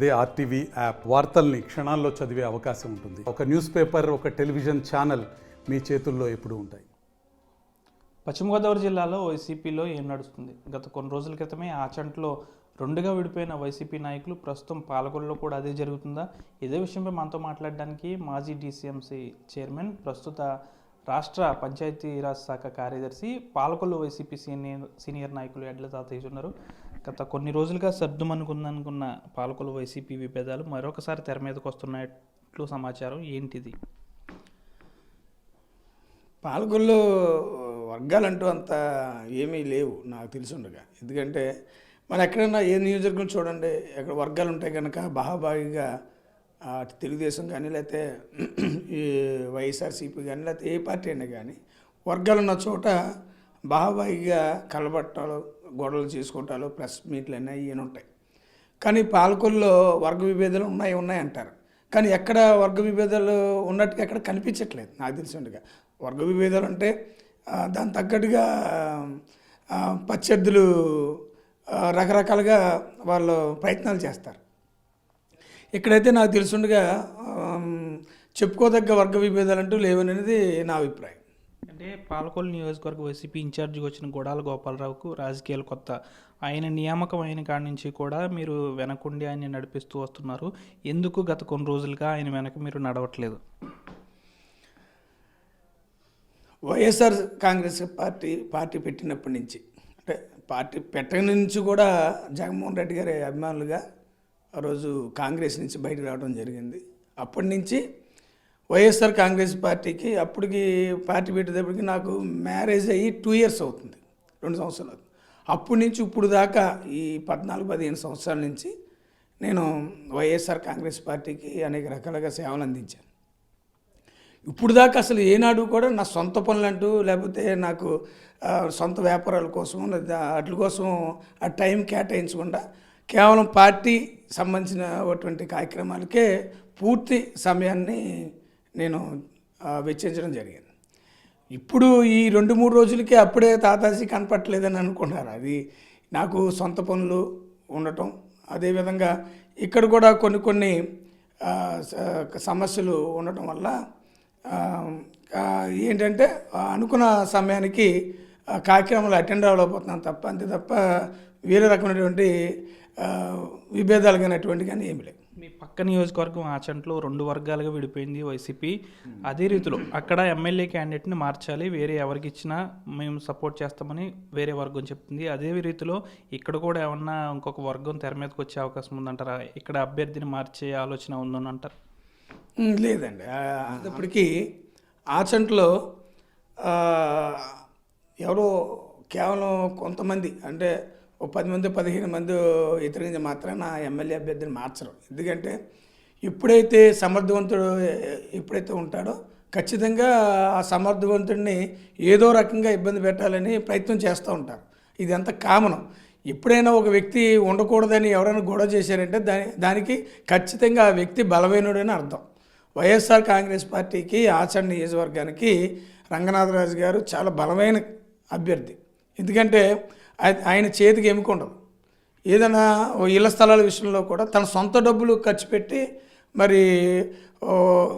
అదే RTV app. వార్తల్ని క్షణాల్లో చదివే అవకాశం ఉంటుంది. ఒక న్యూస్ పేపర్ ఒక టెలివిజన్ ఛానల్ మీ చేతుల్లో ఎప్పుడు ఉంటాయి. పశ్చిమ గోదావరి జిల్లాలో వైసీపీలో ఏం నడుస్తుంది? గత కొన్ని రోజుల క్రితమే ఆచంట్లో రెండుగా విడిపోయిన వైసీపీ నాయకులు ప్రస్తుతం పాలకొల్లో కూడా అదే జరుగుతుందా? ఇదే విషయంపై మనతో మాట్లాడడానికి మాజీ డీసీఎంసీ చైర్మన్ ప్రస్తుత రాష్ట్ర పంచాయతీరాజ్ శాఖ కార్యదర్శి పాలకొల్లు వైసీపీ సీనియర్ సీనియర్ నాయకులు ఎడ్ల తాతయ్య ఉన్నారు. గత కొన్ని రోజులుగా సర్దుమనుకుందనుకున్న పాలకొల్లు వైసీపీ విభేదాలు మరొకసారి తెర మీదకు వస్తున్నట్లు సమాచారం ఏంటిది? పాలకుల్లో వర్గాలంటూ అంత ఏమీ లేవు నాకు తెలిసి ఉండగా ఎందుకంటే మనం ఎక్కడైనా ఏ నియోజకవర్గం చూడండి ఎక్కడ వర్గాలు ఉంటాయి కనుక బాహాబాగిగా తెలుగుదేశం కానీ లేకపోతే ఈ వైఎస్ఆర్సీపీ కానీ లేకపోతే ఏ పార్టీ అయినా కానీ వర్గాలు ఉన్న చోట బాహాబాయిగా కలబట్టాలు గొడవలు చేసుకుంటాలు ప్రెస్ మీట్లు అన్నీ ఈయన ఉంటాయి. కానీ పాలకొల్లో వర్గ విభేదాలు ఉన్నాయి ఉన్నాయి అంటారు. కానీ ఎక్కడ వర్గ విభేదాలు ఉన్నట్టుగా ఎక్కడ కనిపించట్లేదు నాకు తెలిసి ఉండగా. వర్గ విభేదాలు అంటే దాని తగ్గట్టుగా ప్రత్యర్థులు రకరకాలుగా వాళ్ళు ప్రయత్నాలు చేస్తారు. ఇక్కడైతే నాకు తెలుసుండగా చెప్పుకోదగ్గ వర్గ విభేదాలు అంటూ లేవనేది నా అభిప్రాయం. అంటే పాలకొల్లు నియోజకవర్గ వైసీపీ ఇన్ఛార్జిగా వచ్చిన గొడాల గోపాలరావుకు రాజకీయాలు కొత్త. ఆయన నియామకం అయిన కాడి నుంచి కూడా మీరు వెనకుండి ఆయన నడిపిస్తూ వస్తున్నారు. ఎందుకు గత కొన్ని రోజులుగా ఆయన వెనక మీరు నడవట్లేదు? వైఎస్ఆర్ కాంగ్రెస్ పార్టీ పార్టీ పెట్టినప్పటి నుంచి అంటే పార్టీ పెట్టక నుంచి కూడా జగన్మోహన్ రెడ్డి గారి అభిమానులుగా ఆ రోజు కాంగ్రెస్ నుంచి బయటకు రావడం జరిగింది. అప్పటి నుంచి వైఎస్ఆర్ కాంగ్రెస్ పార్టీకి అప్పటికి పార్టీ పెట్టేటప్పటికి నాకు మ్యారేజ్ అయ్యి టూ ఇయర్స్ అవుతుంది రెండు సంవత్సరాలు. అప్పటి నుంచి ఇప్పుడు దాకా ఈ పద్నాలుగు పదిహేను సంవత్సరాల నుంచి నేను వైఎస్ఆర్ కాంగ్రెస్ పార్టీకి అనేక రకాలుగా సేవలు అందించాను. ఇప్పుడు దాకా అసలు ఏనాడు కూడా నా సొంత పనులంటూ లేకపోతే నాకు సొంత వ్యాపారాల కోసం లేదా వాటి కోసం ఆ టైం కేటాయించకుండా కేవలం పార్టీ సంబంధించినటువంటి కార్యక్రమాలకే పూర్తి సమయాన్ని నేను వెచ్చించడం జరిగింది. ఇప్పుడు ఈ రెండు మూడు రోజులకే అప్పుడే తాతాజీ కనపట్టలేదని అనుకున్నారు. అది నాకు సొంత పనులు ఉండటం అదేవిధంగా ఇక్కడ కూడా కొన్ని కొన్ని సమస్యలు ఉండటం వల్ల ఏంటంటే అనుకున్న సమయానికి కార్యక్రమాలు అటెండ్ అవ్వలేకపోతున్నాను తప్ప అంతే తప్ప వేరే రకమైనటువంటి విభేదాలు కానీ అటువంటి కానీ ఏమి లేవు. మీ పక్క నియోజకవర్గం ఆచంట్లో రెండు వర్గాలుగా విడిపోయింది వైసీపీ. అదే రీతిలో అక్కడ ఎమ్మెల్యే క్యాండిడేట్ని మార్చాలి వేరే ఎవరికి ఇచ్చినా మేము సపోర్ట్ చేస్తామని వేరే వర్గం చెప్తుంది. అదే రీతిలో ఇక్కడ కూడా ఏమన్నా ఇంకొక వర్గం తెర మీదకి వచ్చే అవకాశం ఉందంటారా? ఇక్కడ అభ్యర్థిని మార్చే ఆలోచన ఉందని అంటారు. లేదండి. అప్పటికీ ఇప్పటికీ ఆచంట్లో ఎవరో కేవలం కొంతమంది అంటే ఓ పది మంది పదిహేను మంది మాత్రం మాత్రాన ఎమ్మెల్యే అభ్యర్థిని మార్చరు. ఎందుకంటే ఎప్పుడైతే సమర్థవంతుడు ఎప్పుడైతే ఉంటాడో ఖచ్చితంగా ఆ సమర్థవంతుడిని ఏదో రకంగా ఇబ్బంది పెట్టాలని ప్రయత్నం చేస్తూ ఉంటారు. ఇదంతా కామనం. ఎప్పుడైనా ఒక వ్యక్తి ఉండకూడదని ఎవరైనా గొడవ చేశారంటే దాని దానికి ఖచ్చితంగా ఆ వ్యక్తి బలమైనడని అర్థం. వైఎస్ఆర్ కాంగ్రెస్ పార్టీకి ఆచరణ నియోజకవర్గానికి రంగనాథరాజు గారు చాలా బలమైన అభ్యర్థి. ఎందుకంటే ఆయన చేతికి ఎముకుండదు ఏదైనా ఇళ్ళ స్థలాల విషయంలో కూడా తన సొంత డబ్బులు ఖర్చు పెట్టి మరి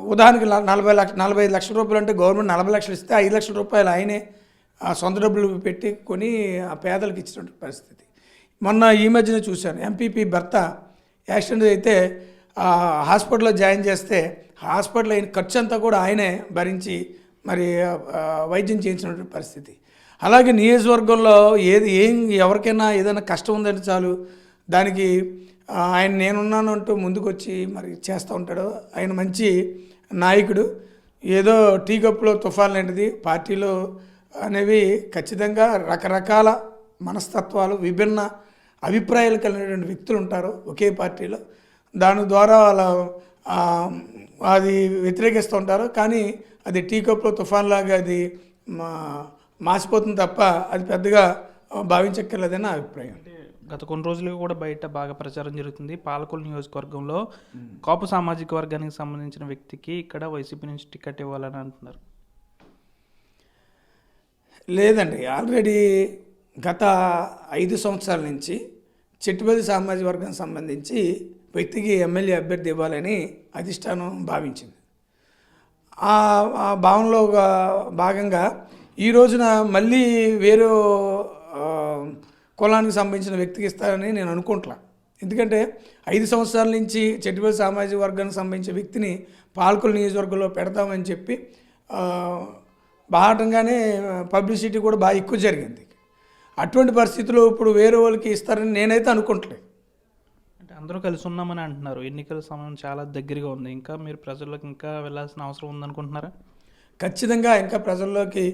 ఉదాహరణకి ల- నలభై లక్ష నలభై ఐదు లక్షల రూపాయలు అంటే గవర్నమెంట్ నలభై లక్షలు ఇస్తే ఐదు లక్షల రూపాయలు ఆయనే ఆ సొంత డబ్బులు పెట్టి కొని ఆ పేదలకు ఇచ్చినటువంటి పరిస్థితి. మొన్న ఈ మధ్యనే చూశాను. ఎంపీపీ భర్త యాక్సిడెంట్ అయితే హాస్పిటల్లో జాయిన్ చేస్తే హాస్పిటల్ అయిన ఖర్చు అంతా కూడా ఆయనే భరించి మరి వైద్యం చేయించినటువంటి పరిస్థితి. అలాగే నియోజకవర్గంలో ఏది ఏం ఎవరికైనా ఏదైనా కష్టం ఉందంటే చాలు దానికి ఆయన నేనున్నాను అంటూ ముందుకొచ్చి మరి చేస్తూ ఉంటాడు. ఆయన మంచి నాయకుడు. ఏదో టీ కప్లో తుఫాన్ లాంటిది పార్టీలో అనేవి ఖచ్చితంగా రకరకాల మనస్తత్వాలు విభిన్న అభిప్రాయాలు కలిగినటువంటి వ్యక్తులు ఉంటారు ఒకే పార్టీలో. దాని ద్వారా వాళ్ళ అది వ్యతిరేకిస్తూ ఉంటారు. కానీ అది టీ కప్లో తుఫాన్ లాగా అది మా మాసిపోతుంది తప్ప అది పెద్దగా భావించక్కర్లేదని నా అభిప్రాయం. గత కొన్ని రోజులుగా కూడా బయట బాగా ప్రచారం జరుగుతుంది. పాలకొల్లు నియోజకవర్గంలో కాపు సామాజిక వర్గానికి సంబంధించిన వ్యక్తికి ఇక్కడ వైసీపీ నుంచి టికెట్ ఇవ్వాలని అంటున్నారు. లేదండి ఆల్రెడీ గత ఐదు సంవత్సరాల నుంచి చెట్టుపల్లి సామాజిక వర్గం సంబంధించి వ్యక్తికి ఎమ్మెల్యే అభ్యర్థి ఇవ్వాలని అధిష్టానం భావించింది. ఆ ఆ భావనలో భాగంగా ఈ రోజున మళ్ళీ వేరే కులానికి సంబంధించిన వ్యక్తికి ఇస్తారని నేను అనుకుంటున్నా. ఎందుకంటే ఐదు సంవత్సరాల నుంచి చెట్టుపల్లి సామాజిక వర్గానికి సంబంధించిన వ్యక్తిని పాలకుల నియోజకవర్గంలో పెడతామని చెప్పి బాహటంగానే పబ్లిసిటీ కూడా బాగా ఎక్కువ జరిగింది. అటువంటి పరిస్థితుల్లో ఇప్పుడు వేరే వాళ్ళకి ఇస్తారని నేనైతే అనుకుంటలేదు అంటే అందరూ కలిసి ఉన్నామని అంటున్నారు. ఎన్నికల సమయం చాలా దగ్గరగా ఉంది. ఇంకా మీరు ప్రజల్లోకి ఇంకా వెళ్ళాల్సిన అవసరం ఉందనుకుంటున్నారా? ఖచ్చితంగా ఇంకా ప్రజల్లోకి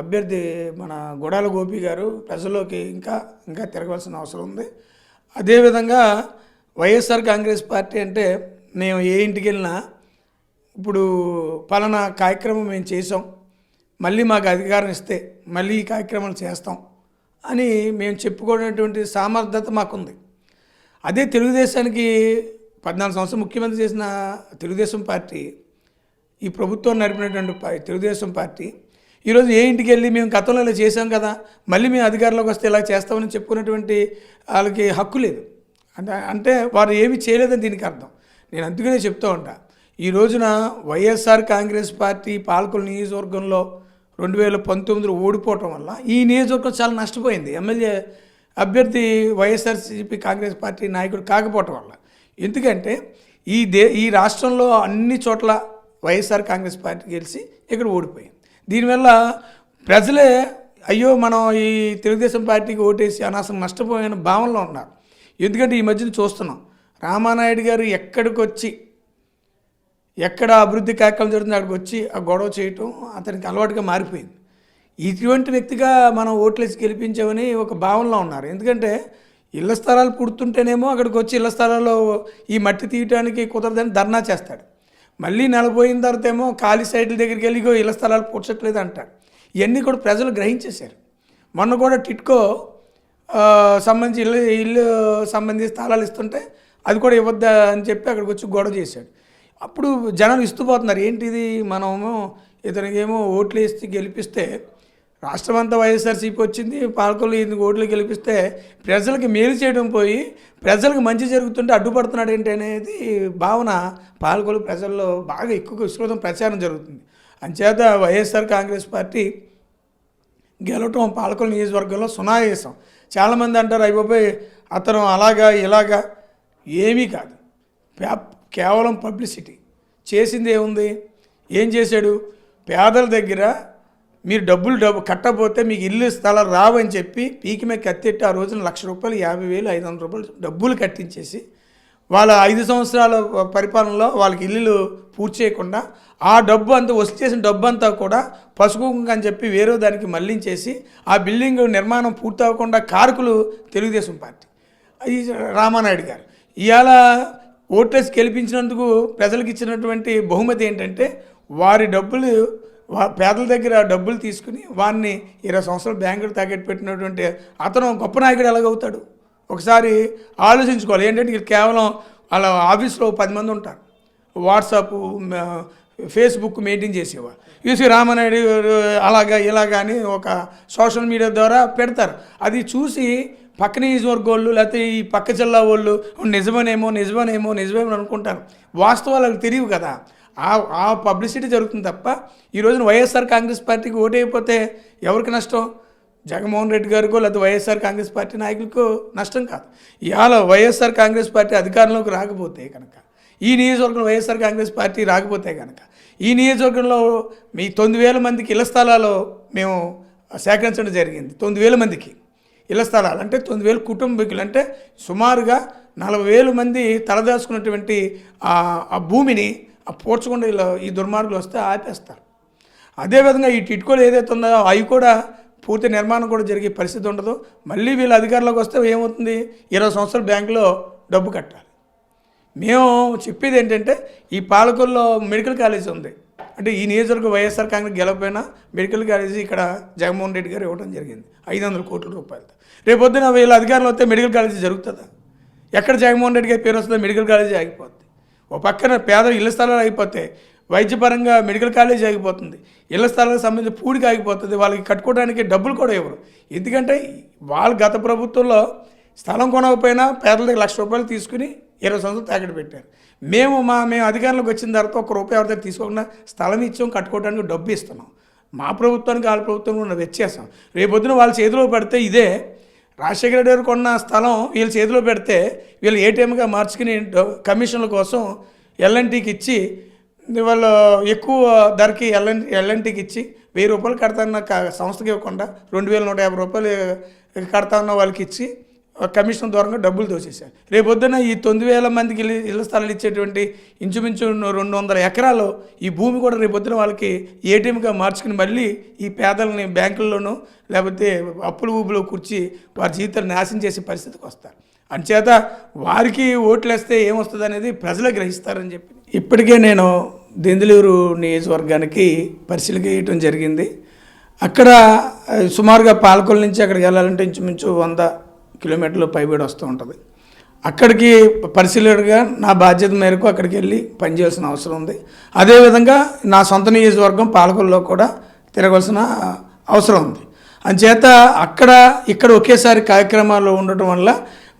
అభ్యర్థి మన గుడాల గోపి గారు ప్రజల్లోకి ఇంకా ఇంకా తిరగవలసిన అవసరం ఉంది. అదేవిధంగా వైఎస్ఆర్ కాంగ్రెస్ పార్టీ అంటే మేము ఏ ఇంటికి వెళ్ళినా ఇప్పుడు పలానా కార్యక్రమం మేము చేసాం మళ్ళీ మాకు అధికారం ఇస్తే మళ్ళీ ఈ కార్యక్రమాలు చేస్తాం అని మేము చెప్పుకునేటువంటి సామర్థ్యత మాకుంది. అదే తెలుగుదేశానికి పద్నాలుగు సంవత్సరం ముఖ్యమంత్రి చేసిన తెలుగుదేశం పార్టీ ఈ ప్రభుత్వం నడిపినటువంటి తెలుగుదేశం పార్టీ ఈరోజు ఏ ఇంటికి వెళ్ళి మేము గతంలో ఇలా చేసాం కదా మళ్ళీ మేము అధికారంలోకి వస్తే ఇలా చేస్తామని చెప్పుకున్నటువంటి వాళ్ళకి హక్కు లేదు. అంటే అంటే వారు ఏమీ చేయలేదని దీనికి అర్థం. నేను అందుకనే చెప్తూ ఉంటా. ఈ రోజున వైఎస్ఆర్ కాంగ్రెస్ పార్టీ పాలకుల నియోజకవర్గంలో రెండు వేల పంతొమ్మిదిలో ఓడిపోవటం వల్ల ఈ నియోజకవర్గం చాలా నష్టపోయింది. ఎమ్మెల్యే అభ్యర్థి వైఎస్ఆర్సీపీ కాంగ్రెస్ పార్టీ నాయకుడు కాకపోవటం వల్ల. ఎందుకంటే ఈ దే ఈ రాష్ట్రంలో అన్ని చోట్ల వైఎస్ఆర్ కాంగ్రెస్ పార్టీ గెలిచి ఇక్కడ ఓడిపోయింది. దీనివల్ల ప్రజలే అయ్యో మనం ఈ తెలుగుదేశం పార్టీకి ఓటేసి అనవసరం నష్టపోయిన భావనలో ఉన్నారు. ఎందుకంటే ఈ మధ్యన చూస్తున్నాం. రామానాయుడు గారు ఎక్కడికి వచ్చి ఎక్కడ అభివృద్ధి కార్యక్రమం జరుగుతుంది అక్కడికి వచ్చి ఆ గొడవ చేయటం అతనికి అలవాటుగా మారిపోయింది. ఇటువంటి వ్యక్తిగా మనం ఓట్లేసి గెలిపించామని ఒక భావనలో ఉన్నారు. ఎందుకంటే ఇళ్ళ స్థలాలు పుడుతుంటేనేమో అక్కడికి వచ్చి ఇళ్ళ స్థలాల్లో ఈ మట్టి తీయటానికి కుదరదని ధర్నా చేస్తాడు. మళ్ళీ నెలపోయిన తర్వాత ఏమో ఖాళీ సైట్ల దగ్గరికి వెళ్ళి ఇళ్ళ స్థలాలు పూడ్చట్లేదు అంటాడు ఇవన్నీ కూడా ప్రజలు గ్రహించేశారు. మొన్న కూడా టిట్కో సంబంధించి ఇల్లు ఇల్లు సంబంధించి స్థలాలు ఇస్తుంటే అది కూడా ఇవ్వద్దా అని చెప్పి అక్కడికి వచ్చి గొడవ చేశాడు. అప్పుడు జనాలు ఇస్తూ పోతున్నారు. ఏంటిది మనము ఇతనికి ఏమో ఓట్లు వేసి గెలిపిస్తే రాష్ట్రం అంతా వైఎస్ఆర్సీపీ వచ్చింది పాలకులు ఇది ఓట్లు గెలిపిస్తే ప్రజలకు మేలు చేయడం పోయి ప్రజలకు మంచి జరుగుతుంటే అడ్డుపడుతున్నాడు ఏంటి అనేది భావన పాలకులు ప్రజల్లో బాగా ఎక్కువ విస్తృతం ప్రచారం జరుగుతుంది. అంచేత వైఎస్ఆర్ కాంగ్రెస్ పార్టీ గెలవటం పాలకుల నియోజకవర్గంలో సునాయాసం. చాలామంది అంటారు అయిపోయి అతను అలాగా ఇలాగా. ఏమీ కాదు. కేవలం పబ్లిసిటీ. చేసింది ఏముంది? ఏం చేశాడు? పేదల దగ్గర మీరు డబ్బులు డబ్బు కట్టకపోతే మీకు ఇల్లు స్థలాలు రావని చెప్పి పీకి మీద కత్తిట్టి ఆ రోజున లక్ష రూపాయలు యాభై వేలు ఐదు వందల రూపాయలు డబ్బులు కట్టించేసి వాళ్ళ ఐదు సంవత్సరాల పరిపాలనలో వాళ్ళకి ఇల్లులు పూర్తి చేయకుండా ఆ డబ్బు అంతా వసూలు చేసిన డబ్బు అంతా కూడా పసుపు అని చెప్పి వేరే దానికి మళ్ళించేసి ఆ బిల్డింగ్ నిర్మాణం పూర్తి అవ్వకుండా కారకులు తెలుగుదేశం పార్టీ. అది రామానాయుడు గారు. ఇవాళ ఓట్లేసి గెలిపించినందుకు ప్రజలకు ఇచ్చినటువంటి బహుమతి ఏంటంటే వారి డబ్బులు వా పేదల దగ్గర డబ్బులు తీసుకుని వారిని ఇరవై సంవత్సరాలు బ్యాంకులు తాకెట్టు పెట్టినటువంటి అతను గొప్ప నాయకుడు ఎలాగవుతాడు? ఒకసారి ఆలోచించుకోవాలి. ఏంటంటే ఇక్కడ కేవలం వాళ్ళ ఆఫీస్లో పది మంది ఉంటారు. వాట్సాప్ ఫేస్బుక్ మెయింటైన్ చేసేవారు. యూసి రామనాయుడు అలాగా ఇలాగా అని ఒక సోషల్ మీడియా ద్వారా పెడతారు. అది చూసి పక్క నియోజకవర్గ వాళ్ళు లేకపోతే ఈ పక్క జిల్లా వాళ్ళు నిజమనేమో నిజమనేమో నిజమేమో అనుకుంటారు. వాస్తవాలు తెలియవు కదా. ఆ ఆ పబ్లిసిటీ జరుగుతుంది తప్ప ఈ రోజున వైఎస్ఆర్ కాంగ్రెస్ పార్టీకి ఓటైపోతే ఎవరికి నష్టం? జగన్మోహన్ రెడ్డి గారికో లేకపోతే వైఎస్ఆర్ కాంగ్రెస్ పార్టీ నాయకులకు నష్టం కాదు. ఇవాళ వైఎస్ఆర్ కాంగ్రెస్ పార్టీ అధికారంలోకి రాకపోతే కనుక ఈ నియోజకవర్గంలో వైఎస్ఆర్ కాంగ్రెస్ పార్టీ రాకపోతే కనుక ఈ నియోజకవర్గంలో మీ తొమ్మిది వేల మందికి ఇళ్ళ స్థలాలు మేము సేకరించడం జరిగింది. తొమ్మిది వేల మందికి ఇళ్ళ స్థలాలు అంటే తొమ్మిది వేల కుటుంబీకులు అంటే సుమారుగా నలభై వేల మంది తలదాచుకున్నటువంటి ఆ భూమిని పోడ్చకుండా ఇలా ఈ దుర్మార్గులు వస్తే ఆపేస్తారు. అదేవిధంగా ఈ టిట్కోలు ఏదైతే ఉందో అవి కూడా పూర్తి నిర్మాణం కూడా జరిగే పరిస్థితి ఉండదు. మళ్ళీ వీళ్ళు అధికారంలోకి వస్తే ఏమవుతుంది? ఇరవై సంవత్సరాలు బ్యాంకులో డబ్బు కట్టాలి. మేము చెప్పేది ఏంటంటే ఈ పాలకొల్లో మెడికల్ కాలేజ్ ఉంది. అంటే ఈ నియోజకవర్గం వైఎస్ఆర్ కాంగ్రెస్ గెలవపోయినా మెడికల్ కాలేజీ ఇక్కడ జగన్మోహన్ రెడ్డి గారు ఇవ్వడం జరిగింది. ఐదు వందల కోట్ల రూపాయలతో. రేపొద్దున వీళ్ళ అధికారంలో వస్తే మెడికల్ కాలేజీ జరుగుతుందా? ఎక్కడ జగన్మోహన్ రెడ్డి గారి పేరు వస్తుందో మెడికల్ కాలేజీ ఆగిపోతుంది ఓ పక్కన పేద ఇళ్ళ స్థలాలు అయిపోతాయి వైద్యపరంగా మెడికల్ కాలేజ్ ఆగిపోతుంది ఇళ్ళ స్థలాలకు సంబంధించి పూడికి ఆగిపోతుంది వాళ్ళకి కట్టుకోవడానికి డబ్బులు కూడా ఇవ్వరు. ఎందుకంటే వాళ్ళు గత ప్రభుత్వంలో స్థలం కొనకపోయినా పేదల దగ్గర లక్ష రూపాయలు తీసుకుని ఇరవై సంవత్సరాలు తాకట్టు పెట్టారు. మేము మా మేము అధికారంలోకి వచ్చిన తర్వాత ఒక రూపాయి ఎవరి దగ్గర తీసుకోకుండా స్థలం ఇచ్చాం కట్టుకోవడానికి డబ్బు ఇస్తున్నాం. మా ప్రభుత్వానికి వాళ్ళ ప్రభుత్వం ఉన్న వ్యత్యాసం. రేపొద్దున వాళ్ళ చేతిలో పడితే ఇదే రాజశేఖర రెడ్డి గారు కొన్న స్థలం వీళ్ళ చేతిలో పెడితే వీళ్ళు ఏటీఎంగా మార్చుకుని డో- కమిషన్ల కోసం ఎల్ఎన్టీకి ఇచ్చి వాళ్ళు ఎక్కువ ధరకి ఎల్ఎన్ ఎల్ఎన్టీకి ఇచ్చి వెయ్యి రూపాయలు కడతాన్న సంస్థకి ఇవ్వకుండా రెండు వేల నూట యాభై రూపాయలు కడతా ఉన్న వాళ్ళకి ఇచ్చి కమిషన్ దూరంగా డబ్బులు దోచేశారు రేపొద్దున ఈ తొమ్మిది వేల మందికి ఇల్లు ఇళ్ళ స్థలాలు ఇచ్చేటువంటి ఇంచుమించు రెండు వందల ఎకరాలు ఈ భూమి కూడా రేపొద్దున వాళ్ళకి ఏటీఎంగా మార్చుకుని మళ్ళీ ఈ పేదలని బ్యాంకుల్లోనూ లేకపోతే అప్పులు ఊపులో కూర్చి వారి జీవితాలు నాశనం చేసే పరిస్థితికి వస్తారు. అంచేత వారికి ఓట్లు వేస్తే ఏమొస్తుంది అనేది ప్రజలు గ్రహిస్తారని చెప్పి. ఇప్పటికే నేను దెందులూరు నియోజకవర్గానికి పరిశీలన చేయటం జరిగింది. అక్కడ సుమారుగా పాలకొల నుంచి అక్కడికి వెళ్ళాలంటే ఇంచుమించు వంద కిలోమీటర్లు పైబడి వస్తూ ఉంటుంది. అక్కడికి పరిశీలకుడిగా నా బాధ్యత మేరకు అక్కడికి వెళ్ళి పనిచేయాల్సిన అవసరం ఉంది. అదేవిధంగా నా సొంత నియోజకవర్గం పాలకొల్లో కూడా తిరగవలసిన అవసరం ఉంది. అంచేత అక్కడ ఇక్కడ ఒకేసారి కార్యక్రమాలు ఉండటం వల్ల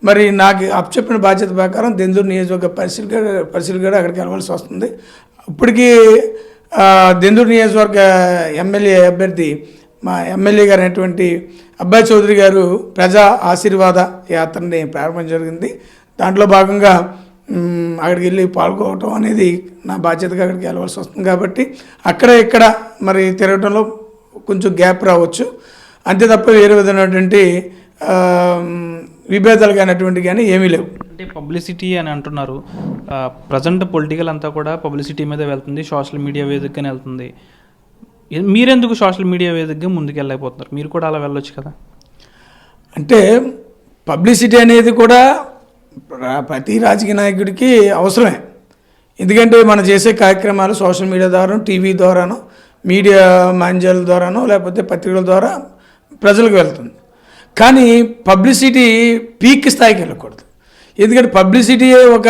మరి నాకు అప్పచెప్పిన బాధ్యత ప్రకారం దెందూరు నియోజకవర్గ పరిశీలిగా పరిశీలిగా అక్కడికి వెళ్ళవలసి వస్తుంది. ఇప్పటికీ దెందూరు నియోజకవర్గ ఎమ్మెల్యే అభ్యర్థి మా ఎమ్మెల్యే గారు అయినటువంటి అబ్బాయి చౌదరి గారు ప్రజా ఆశీర్వాద యాత్రని ప్రారంభం జరిగింది. దాంట్లో భాగంగా అక్కడికి వెళ్ళి పాల్గొవటం అనేది నా బాధ్యతగా అక్కడికి వెళ్ళవలసి వస్తుంది కాబట్టి అక్కడ ఇక్కడ మరి తిరగడంలో కొంచెం గ్యాప్ రావచ్చు. అంతే తప్ప వేరే విధమైనటువంటి విభేదాలు కానటువంటి కానీ ఏమీ లేవు. అంటే పబ్లిసిటీ అని అంటున్నారు. ప్రజెంట్ పొలిటికల్ అంతా కూడా పబ్లిసిటీ మీద వెళ్తుంది. సోషల్ మీడియా వేదికగానే వెళ్తుంది. మీరెందుకు సోషల్ మీడియా వేదికగా ముందుకెళ్ళకపోతున్నారు మీరు కూడా అలా వెళ్ళొచ్చు కదా? అంటే పబ్లిసిటీ అనేది కూడా ప్రతి రాజకీయ నాయకుడికి అవసరమే. ఎందుకంటే మనం చేసే కార్యక్రమాలు సోషల్ మీడియా ద్వారా టీవీ ద్వారాను మీడియా మాంజాల ద్వారాను లేకపోతే పత్రికల ద్వారా ప్రజలకు వెళ్తుంది. కానీ పబ్లిసిటీ పీక్ స్థాయికి వెళ్ళకూడదు. ఎందుకంటే పబ్లిసిటీయే ఒక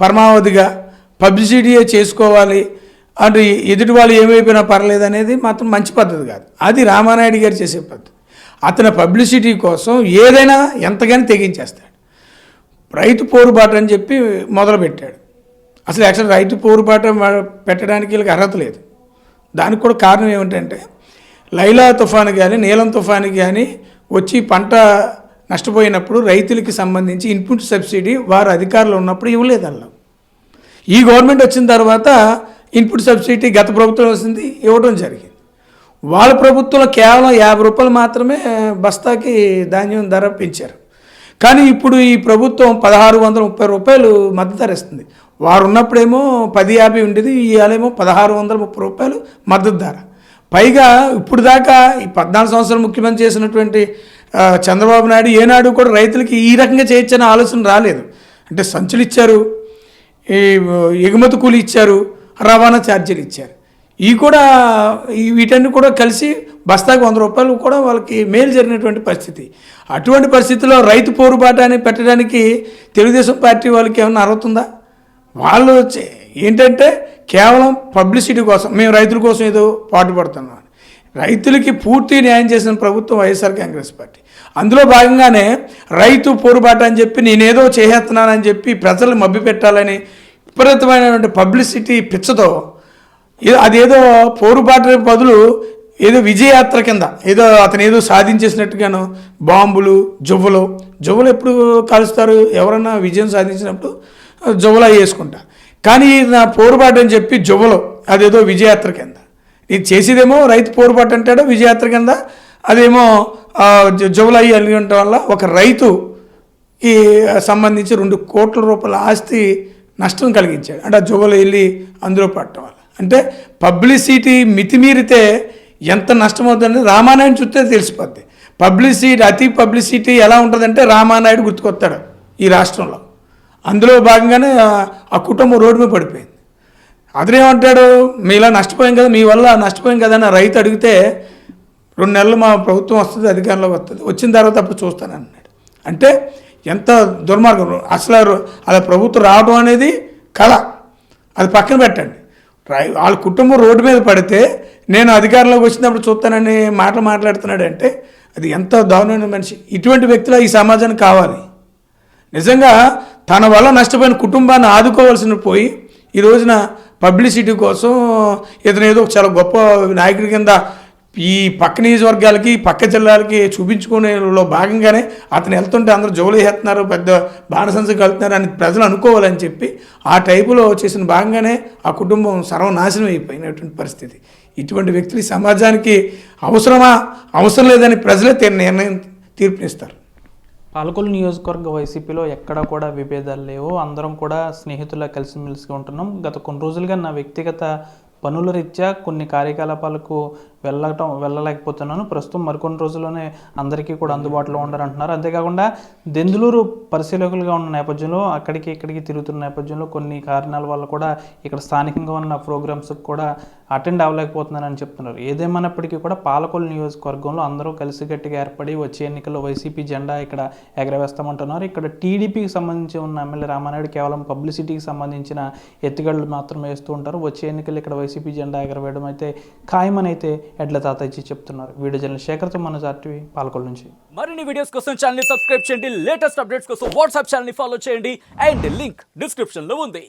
పరమావధిగా పబ్లిసిటీయే చేసుకోవాలి. అంటే ఎదుటి వాళ్ళు ఏమైపోయినా పర్లేదు అనేది మాత్రం మంచి పద్ధతి కాదు. అది రామానాయుడు గారు చేసే పద్ధతి. అతని పబ్లిసిటీ కోసం ఏదైనా ఎంతగానో తెగించేస్తాడు. రైతు పోరుబాటు అని చెప్పి మొదలుపెట్టాడు. అసలు యాక్చువల్ రైతు పోరుబాట పెట్టడానికి వీళ్ళకి అర్హత లేదు. దానికి కూడా కారణం ఏమిటంటే లైలా తుఫాను కానీ నీలం తుఫాను కానీ వచ్చి పంట నష్టపోయినప్పుడు రైతులకి సంబంధించి ఇన్పుట్ సబ్సిడీ వారు అధికారులు ఉన్నప్పుడు ఇవ్వలేదు అలా. ఈ గవర్నమెంట్ వచ్చిన తర్వాత ఇన్పుట్ సబ్సిడీ గత ప్రభుత్వం వచ్చింది ఇవ్వడం జరిగింది. వాళ్ళ ప్రభుత్వంలో కేవలం యాభై రూపాయలు మాత్రమే బస్తాకి ధాన్యం ధర పెంచారు. కానీ ఇప్పుడు ఈ ప్రభుత్వం పదహారు వందల ముప్పై రూపాయలు మద్దతు ధర ఇస్తుంది. వారు ఉన్నప్పుడేమో పది యాభై ఉండేది ఇవాళేమో పదహారు వందల ముప్పై రూపాయలు మద్దతు ధర. పైగా ఇప్పుడు దాకా ఈ పద్నాలుగు సంవత్సరాలు ముఖ్యమంత్రి చేసినటువంటి చంద్రబాబు నాయుడు ఏనాడు కూడా రైతులకి ఈ రకంగా చేయొచ్చనే ఆలోచన రాలేదు. అంటే సంచులు ఇచ్చారు ఈ ఎగుమతి కూలి ఇచ్చారు రవాణా ఛార్జీలు ఇచ్చారు. ఇవి కూడా వీటన్ని కూడా కలిసి బస్తాకు వంద రూపాయలు కూడా వాళ్ళకి మేలు జరిగినటువంటి పరిస్థితి. అటువంటి పరిస్థితిలో రైతు పోరుబాట అని పెట్టడానికి తెలుగుదేశం పార్టీ వాళ్ళకి ఏమన్నా అర్హత ఉందా? వాళ్ళు ఏంటంటే కేవలం పబ్లిసిటీ కోసం మేము రైతుల కోసం ఏదో పాటుపడుతున్నాం. రైతులకి పూర్తి న్యాయం చేసిన ప్రభుత్వం వైఎస్ఆర్ కాంగ్రెస్ పార్టీ. అందులో భాగంగానే రైతు పోరుబాట అని చెప్పి నేనేదో చేసేస్తున్నానని చెప్పి ప్రజలు మబ్బి పెట్టాలని విపరీతమైనటువంటి పబ్లిసిటీ పిచ్చతో అదేదో పోరుబాట బదులు ఏదో విజయయాత్ర కింద ఏదో అతను ఏదో సాధించేసినట్టుగాను బాంబులు జువ్వలు జువ్వలు ఎప్పుడు కాలుస్తారు? ఎవరన్నా విజయం సాధించినప్పుడు జువ్వలు అవి వేసుకుంటారు కానీ నా పోరుబాటు అని చెప్పి జువ్వలు అదేదో విజయయాత్ర కింద. ఇది చేసేదేమో రైతు పోరుబాటు అంటాడు విజయయాత్ర కింద అదేమో జువ్వలు అయ్యి అల్లి ఉండటం వల్ల ఒక రైతు ఈ సంబంధించి రెండు కోట్ల రూపాయల ఆస్తి నష్టం కలిగించాడు. అంటే ఆ జువ్వలు వెళ్ళి అందులో పడటం వల్ల. అంటే పబ్లిసిటీ మితిమీరితే ఎంత నష్టం అవుతుందని రామానాయుడు చూస్తే తెలిసిపోద్ది. పబ్లిసిటీ అతి పబ్లిసిటీ ఎలా ఉంటుందంటే రామానాయుడు గుర్తుకొస్తాడు ఈ రాష్ట్రంలో. అందులో భాగంగానే ఆ- కుటుంబం రోడ్డు మీద పడిపోయింది. అతనేమంటాడు మీలా నష్టపోయాం కదా మీ వల్ల నష్టపోయాం కదా అని రైతు అడిగితే రెండు నెలలు మా ప్రభుత్వం వస్తుంది అధికారంలోకి వస్తుంది. వచ్చిన తర్వాత అప్పుడు చూస్తాను అన్నాడు. అంటే ఎంత దుర్మార్గం. అసలు అలా ప్రభుత్వం రావడం అనేది కళ. అది పక్కన పెట్టండి. వాళ్ళ కుటుంబం రోడ్డు మీద పడితే నేను అధికారంలోకి వచ్చినప్పుడు చూస్తానని మాటలు మాట్లాడుతున్నాడంటే అది ఎంత దారుణమైన మనిషి. ఇటువంటి వ్యక్తులు ఈ సమాజానికి కావాలి. నిజంగా తన వల్ల నష్టపోయిన కుటుంబాన్ని ఆదుకోవాల్సిన పోయి ఈ రోజున పబ్లిసిటీ కోసం ఇతను ఏదో చాలా గొప్ప నాయకుడి కింద ఈ పక్క నియోజకవర్గాలకి పక్క జిల్లాలకి చూపించుకునేలో భాగంగానే అతను వెళ్తుంటే అందరూ జోలు వేస్తున్నారు పెద్ద బాణసంచకు వెళ్తున్నారు అని ప్రజలు అనుకోవాలని చెప్పి ఆ టైపులో చేసిన భాగంగానే ఆ కుటుంబం సర్వనాశనం అయిపోయినటువంటి పరిస్థితి. ఇటువంటి వ్యక్తులు సమాజానికి అవసరమా అవసరం లేదని ప్రజలే నిర్ణయం తీర్పునిస్తారు. పాలకొల్లు నియోజకవర్గ వైసీపీలో ఎక్కడ కూడా విభేదాలు లేవు. అందరం కూడా స్నేహితుల కలిసిమెలిసి ఉంటున్నాం. గత కొన్ని రోజులుగా నా వ్యక్తిగత పనుల రీత్యా కొన్ని కార్యకలాపాలకు వెళ్ళటం వెళ్ళలేకపోతున్నాను. ప్రస్తుతం మరికొన్ని రోజుల్లోనే అందరికీ కూడా అందుబాటులో ఉండాలంటున్నారు. అంతేకాకుండా దెందులూరు పరిశీలకులుగా ఉన్న నేపథ్యంలో అక్కడికి ఇక్కడికి తిరుగుతున్న నేపథ్యంలో కొన్ని కారణాల వల్ల కూడా ఇక్కడ స్థానికంగా ఉన్న ప్రోగ్రామ్స్కి కూడా అటెండ్ అవ్వలేకపోతున్నానని చెప్తున్నారు. ఏదేమైనప్పటికీ కూడా పాలకొల్లు నియోజకవర్గంలో అందరూ కలిసికట్టుగా ఏర్పడి వచ్చే ఎన్నికల్లో వైసీపీ జెండా ఇక్కడ ఎగరవేస్తామంటున్నారు. ఇక్కడ టీడీపీకి సంబంధించి ఉన్న ఎమ్మెల్యే రామానాయుడు కేవలం పబ్లిసిటీకి సంబంధించిన ఎత్తుగడలు మాత్రమే వేస్తూ ఉంటారు. వచ్చే ఎన్నికలు ఇక్కడ వైసీపీ జెండా ఎగరవేయడం అయితే ఖాయమనైతే అయితే ఎడ్ల తాతయ్య చెప్తున్నారు. వీడియో జర్నల్ శేఖర్తో మన జార్టీవీ పాలకొల నుంచి. మరిన్ని వీడియోస్ కోసం ఛానల్ సబ్స్క్రైబ్ చేయండి. లేటెస్ట్ అప్డేట్స్ కోసం వాట్సాప్ ఛానల్ని ఫాలో చేయండి. అండ్ లింక్ డిస్క్రిప్షన్లో ఉంది.